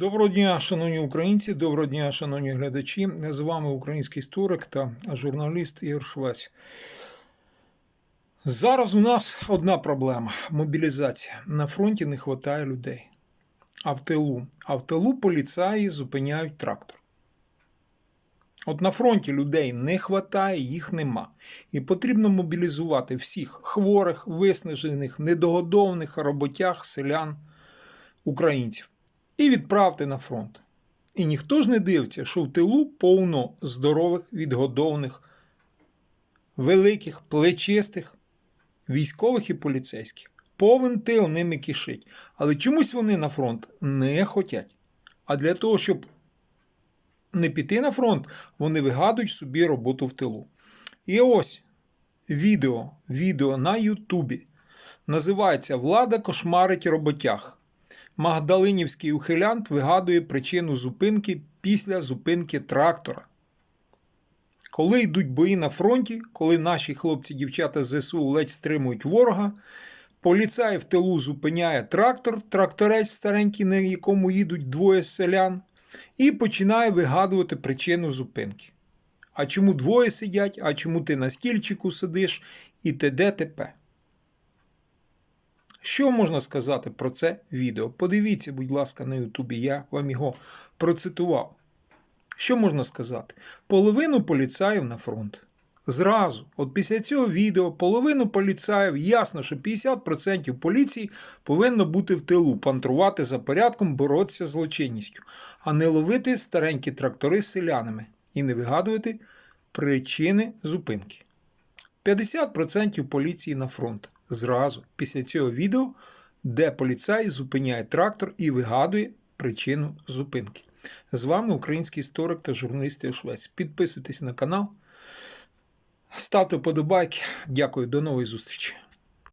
Доброго дня, шановні українці, доброго дня, шановні глядачі. З вами український історик та журналіст Ігор Швець. Зараз у нас одна проблема мобілізація. На фронті не вистачає людей. А в тилу, а в тилу поліцаї зупиняють трактор. От на фронті людей не вистачає, їх нема. І потрібно мобілізувати всіх хворих, виснажених, недогодовних роботяг, селян, українців і відправте на фронт. І ніхто ж не дивиться, що в тилу повно здорових, відгодованих, великих, плечистих, військових і поліцейських. Повен тил ними кишить. Але чомусь вони на фронт не хотять. А для того, щоб не піти на фронт, вони вигадують собі роботу в тилу. І ось відео, відео на Ютубі. Називається Влада кошмарить роботяг. Магдалинівський ухилянт вигадує причину зупинки після зупинки трактора. Коли йдуть бої на фронті, коли наші хлопці-дівчата ЗСУ ледь стримують ворога, поліцай в тилу зупиняє трактор, тракторець старенький, на якому їдуть двоє селян, і починає вигадувати причину зупинки. А чому двоє сидять, а чому ти на стільчику сидиш і т.д. т.п. Що можна сказати про це відео? Подивіться, будь ласка, на Ютубі, я вам його процитував. Що можна сказати? Половину поліцаїв на фронт. Зразу, от після цього відео, половину поліцаїв, ясно, що 50% поліції повинно бути в тилу, пантрувати за порядком, боротися з злочинністю, а не ловити старенькі трактори з селянами і не вигадувати причини зупинки. 50% поліції на фронт. Зразу після цього відео, де поліцай зупиняє трактор і вигадує причину зупинки. З вами український історик та журналіст Швець. Підписуйтесь на канал, ставте вподобайки. Дякую, до нової зустрічі.